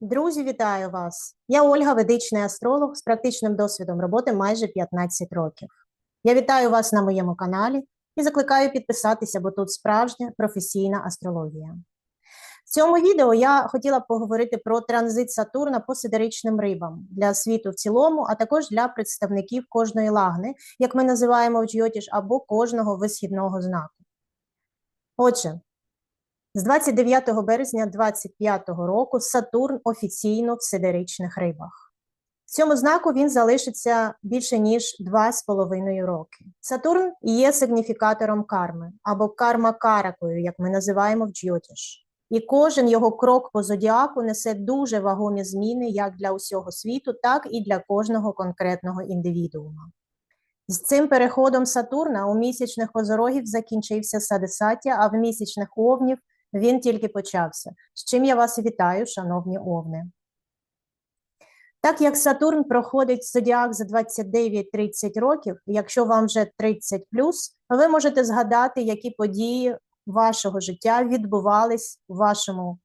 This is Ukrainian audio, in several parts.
Друзі, вітаю вас! Я Ольга, ведичний астролог з практичним досвідом роботи майже 15 років. Я вітаю вас на моєму каналі і закликаю підписатися, бо тут справжня професійна астрологія. В цьому відео я хотіла поговорити про транзит Сатурна по сидеричним рибам для світу в цілому, а також для представників кожної лагни, як ми називаємо в Джйотіш, або кожного висхідного знаку. Отже, з 29 березня 2025 року Сатурн офіційно в сидеричних рибах. В цьому знаку він залишиться більше ніж 2,5 роки. Сатурн є сигніфікатором карми або карма-каракою, як ми називаємо в Джйотіш. І кожен його крок по зодіаку несе дуже вагомі зміни як для усього світу, так і для кожного конкретного індивідуума. З цим переходом Сатурна у місячних озорогів закінчився Садисаття, а в місячних овнів він тільки почався. З чим я вас вітаю, шановні овни. Так як Сатурн проходить зодіак за 29-30 років, якщо вам вже 30 ви можете згадати, які події вашого життя відбувались у вашому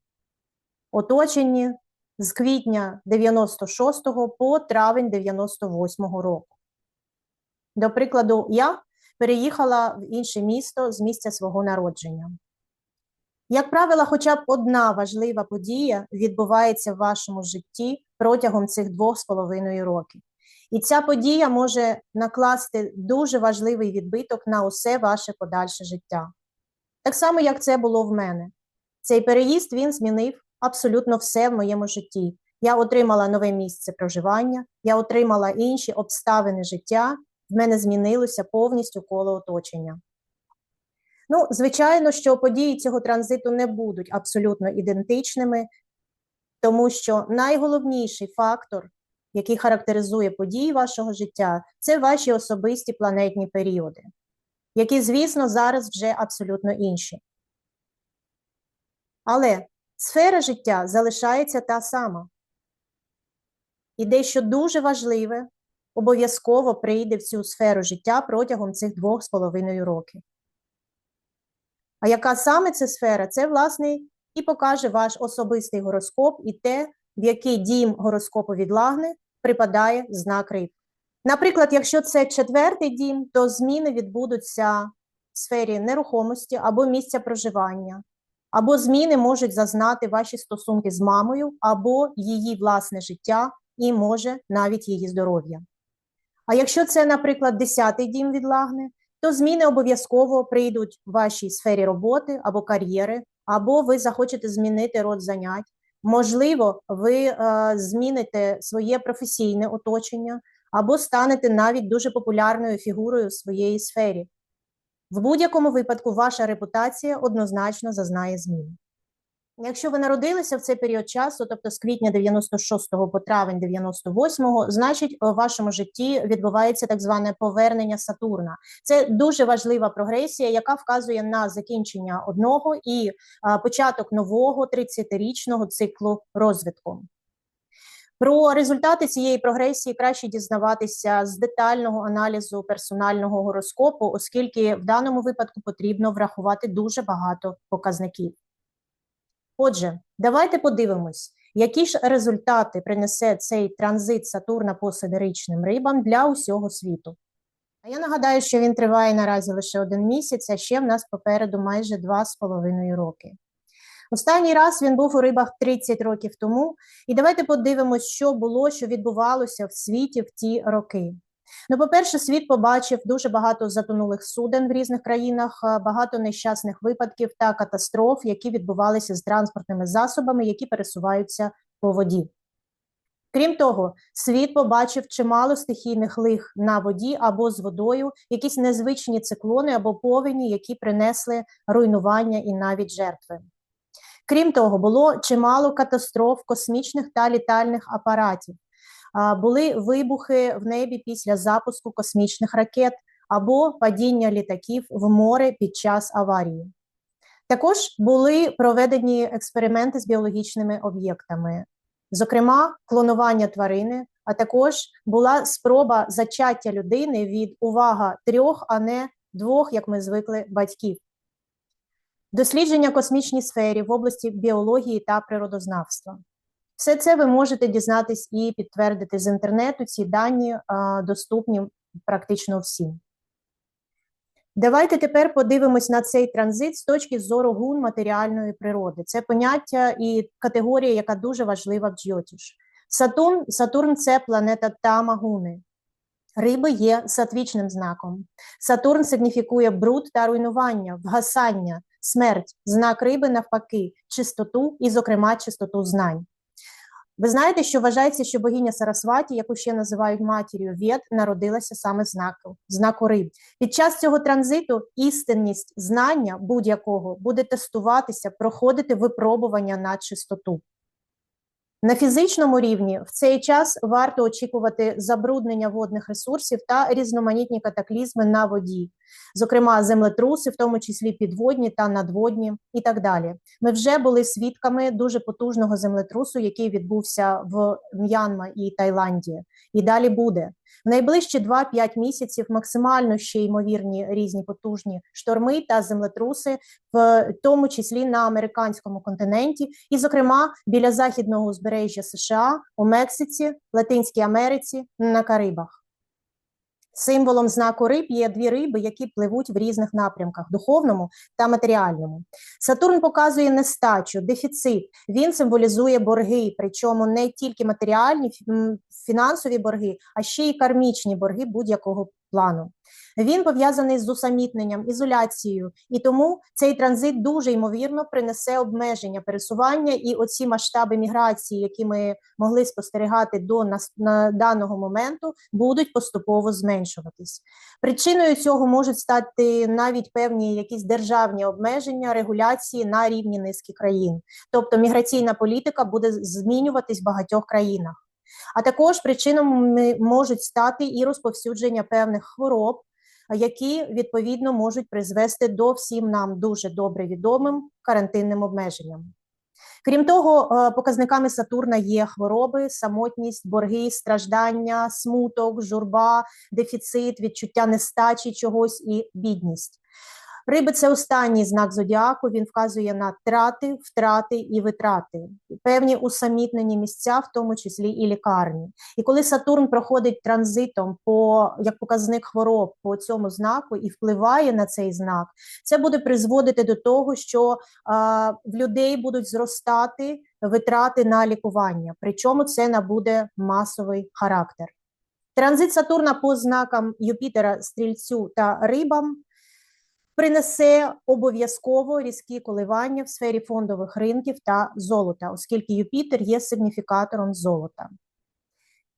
оточенні з квітня 96 по травень 98 року. До прикладу, я переїхала в інше місто з місця свого народження. Як правило, хоча б одна важлива подія відбувається в вашому житті протягом цих двох з половиною років. І ця подія може накласти дуже важливий відбиток на усе ваше подальше життя. Так само, як це було в мене. Цей переїзд він змінив абсолютно все в моєму житті. Я отримала нове місце проживання, я отримала інші обставини життя, в мене змінилося повністю коло оточення. Ну, звичайно, що події цього транзиту не будуть абсолютно ідентичними, тому що найголовніший фактор, який характеризує події вашого життя, це ваші особисті планетні періоди, які, звісно, зараз вже абсолютно інші. Але сфера життя залишається та сама. І дещо дуже важливе обов'язково прийде в цю сферу життя протягом цих двох з половиною років. А яка саме це сфера? Це, власне, і покаже ваш особистий гороскоп і те, в який дім гороскопу від лагни припадає знак риб. Наприклад, якщо це четвертий дім, то зміни відбудуться в сфері нерухомості або місця проживання, або зміни можуть зазнати ваші стосунки з мамою, або її власне життя, і може навіть її здоров'я. А якщо це, наприклад, десятий дім від лагни, то зміни обов'язково прийдуть в вашій сфері роботи або кар'єри, або ви захочете змінити род занять. Можливо, ви е, зміните своє професійне оточення, або станете навіть дуже популярною фігурою в своєї сфері. В будь-якому випадку ваша репутація однозначно зазнає змін. Якщо ви народилися в цей період часу, тобто з квітня 96 по травень 98, значить у вашому житті відбувається так зване повернення Сатурна. Це дуже важлива прогресія, яка вказує на закінчення одного і початок нового 30-річного циклу розвитку. Про результати цієї прогресії краще дізнаватися з детального аналізу персонального гороскопу, оскільки в даному випадку потрібно врахувати дуже багато показників. Отже, давайте подивимось, які ж результати принесе цей транзит Сатурна по сидеричним рибам для усього світу. А я нагадаю, що він триває наразі лише один місяць, а ще в нас попереду майже два з половиною роки. Останній раз він був у рибах 30 років тому, і давайте подивимось, що було, що відбувалося в світі в ті роки. Ну, по-перше, світ побачив дуже багато затонулих суден в різних країнах, багато нещасних випадків та катастроф, які відбувалися з транспортними засобами, які пересуваються по воді. Крім того, світ побачив чимало стихійних лих на воді або з водою, якісь незвичні циклони або повені, які принесли руйнування і навіть жертви. Крім того, було чимало катастроф космічних та літальних апаратів, були вибухи в небі після запуску космічних ракет або падіння літаків в море під час аварії. Також були проведені експерименти з біологічними об'єктами, зокрема, клонування тварини, а також була спроба зачаття людини від увага трьох, а не двох, як ми звикли, батьків. Дослідження космічній сфері в області біології та природознавства. Все це ви можете дізнатись і підтвердити з інтернету. Ці дані а, доступні практично всім. Давайте тепер подивимось на цей транзит з точки зору гун матеріальної природи. Це поняття і категорія, яка дуже важлива в Джйотіш. Сатурн, Сатурн це планета Тама Гуни. Риби є сатвічним знаком. Сатурн сигніфікує бруд та руйнування, вгасання, смерть, знак риби навпаки, чистоту і, зокрема, чистоту знань. Ви знаєте, що вважається, що богиня Сарасваті, яку ще називають матір'ю Вєд, народилася саме знаку, знаку риб. Під час цього транзиту істинність знання будь-якого буде тестуватися, проходити випробування на чистоту. На фізичному рівні в цей час варто очікувати забруднення водних ресурсів та різноманітні катаклізми на воді, зокрема землетруси, в тому числі підводні та надводні, і так далі. Ми вже були свідками дуже потужного землетрусу, який відбувся в М'янма і Таїланді, і далі буде. В найближчі 2-5 місяців максимально ще ймовірні різні потужні шторми та землетруси, в тому числі на американському континенті, і, зокрема, біля західного узбережжя США, у Мексиці, Латинській Америці, на Карибах. Символом знаку риб є дві риби, які пливуть в різних напрямках духовному та матеріальному. Сатурн показує нестачу, дефіцит. Він символізує борги, причому не тільки матеріальні фінансові борги, а ще й кармічні борги будь-якого плану. Він пов'язаний з усамітненням, ізоляцією, і тому цей транзит дуже ймовірно принесе обмеження пересування і оці масштаби міграції, які ми могли спостерігати до нас на даного моменту, будуть поступово зменшуватись. Причиною цього можуть стати навіть певні якісь державні обмеження, регуляції на рівні низки країн, тобто міграційна політика буде змінюватись в багатьох країнах. А також причинами можуть стати і розповсюдження певних хвороб, які відповідно можуть призвести до всім нам дуже добре відомим карантинним обмеженням. Крім того, е, показниками Сатурна є хвороби, самотність, борги, страждання, смуток, журба, дефіцит, відчуття нестачі чогось і бідність. Риби це останній знак зодіаку. Він вказує на трати, втрати і витрати, певні усамітнені місця, в тому числі і лікарні. І коли Сатурн проходить транзитом по як показник хвороб по цьому знаку і впливає на цей знак, це буде призводити до того, що а, в людей будуть зростати витрати на лікування. Причому це набуде масовий характер. Транзит Сатурна по знакам Юпітера, стрільцю та рибам принесе обов'язково різкі коливання в сфері фондових ринків та золота, оскільки Юпітер є сигніфікатором золота.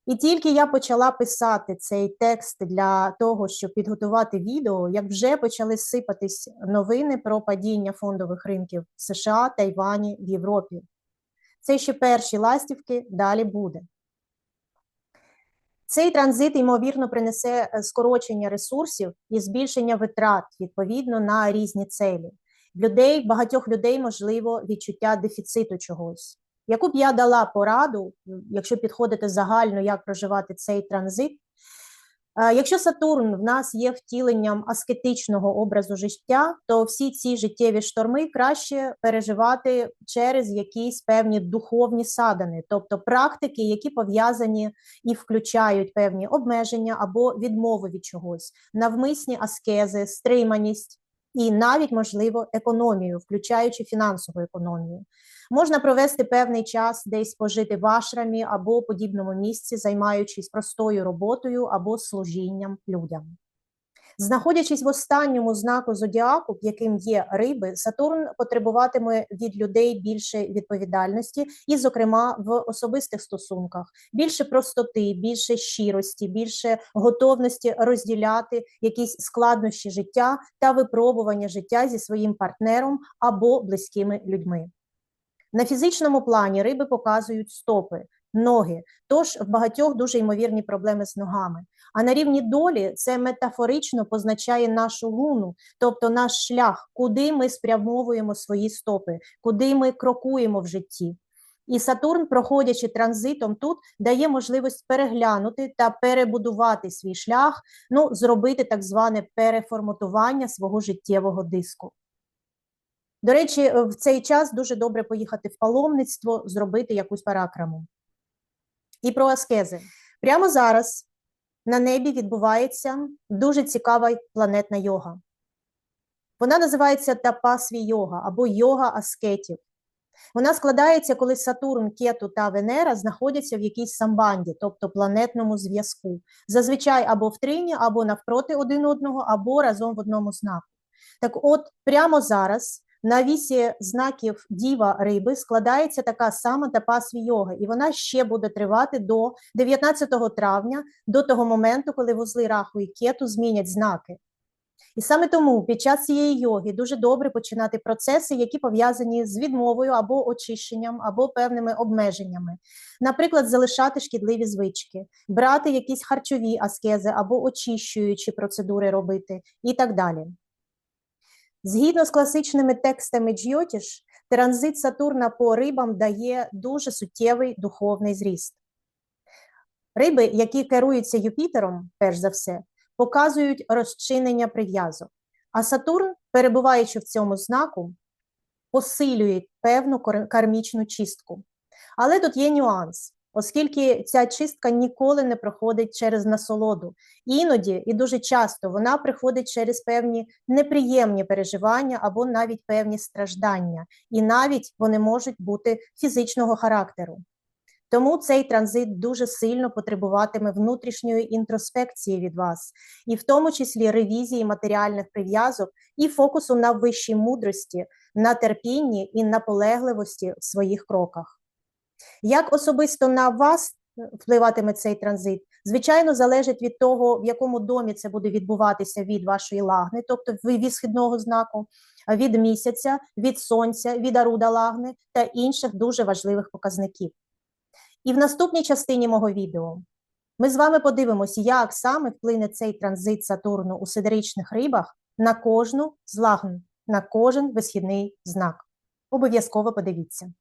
І тільки я почала писати цей текст для того, щоб підготувати відео, як вже почали сипатись новини про падіння фондових ринків США, Тайвані в Європі. Це ще перші ластівки, далі буде. Цей транзит, ймовірно, принесе е, скорочення ресурсів і збільшення витрат відповідно на різні целі. Людей, багатьох людей, можливо, відчуття дефіциту чогось. Яку б я дала пораду, якщо підходити загально, як проживати цей транзит, Якщо Сатурн в нас є втіленням аскетичного образу життя, то всі ці життєві шторми краще переживати через якісь певні духовні садини, тобто практики, які пов'язані і включають певні обмеження або відмови від чогось, навмисні аскези, стриманість і навіть можливо економію, включаючи фінансову економію. Можна провести певний час десь пожити в ашрамі або подібному місці, займаючись простою роботою або служінням людям. Знаходячись в останньому знаку зодіаку, яким є риби, Сатурн потребуватиме від людей більше відповідальності, і, зокрема, в особистих стосунках більше простоти, більше щирості, більше готовності розділяти якісь складнощі життя та випробування життя зі своїм партнером або близькими людьми. На фізичному плані риби показують стопи, ноги, тож в багатьох дуже ймовірні проблеми з ногами. А на рівні долі це метафорично позначає нашу луну, тобто наш шлях, куди ми спрямовуємо свої стопи, куди ми крокуємо в житті. І Сатурн, проходячи транзитом тут, дає можливість переглянути та перебудувати свій шлях, ну, зробити так зване переформатування свого життєвого диску. До речі, в цей час дуже добре поїхати в паломництво, зробити якусь паракраму. І про аскези. Прямо зараз на небі відбувається дуже цікава планетна йога. Вона називається тапасві йога або йога аскетів. Вона складається, коли Сатурн, Кету та Венера знаходяться в якійсь самбанді, тобто планетному зв'язку. Зазвичай або в трині, або навпроти один одного, або разом в одному знаку. Так от, прямо зараз на вісі знаків Діва Риби складається така сама тапасві йога, і вона ще буде тривати до 19 травня, до того моменту, коли вузли раху і кету змінять знаки. І саме тому під час цієї йоги дуже добре починати процеси, які пов'язані з відмовою або очищенням, або певними обмеженнями. Наприклад, залишати шкідливі звички, брати якісь харчові аскези або очищуючі процедури робити і так далі. Згідно з класичними текстами Джйотіш, транзит Сатурна по рибам дає дуже суттєвий духовний зріст. Риби, які керуються Юпітером, перш за все, показують розчинення прив'язок. А Сатурн, перебуваючи в цьому знаку, посилює певну кармічну чистку. Але тут є нюанс, оскільки ця чистка ніколи не проходить через насолоду. Іноді і дуже часто вона приходить через певні неприємні переживання або навіть певні страждання, і навіть вони можуть бути фізичного характеру. Тому цей транзит дуже сильно потребуватиме внутрішньої інтроспекції від вас, і в тому числі ревізії матеріальних прив'язок і фокусу на вищій мудрості, на терпінні і наполегливості в своїх кроках. Як особисто на вас е, впливатиме цей транзит? Звичайно, залежить від того, в якому домі це буде відбуватися від вашої лагни, тобто від східного знаку, від місяця, від сонця, від аруда лагни та інших дуже важливих показників. І в наступній частині мого відео ми з вами подивимося, як саме вплине цей транзит Сатурну у сидеричних рибах на кожну з лагн, на кожен висхідний знак. Обов'язково подивіться.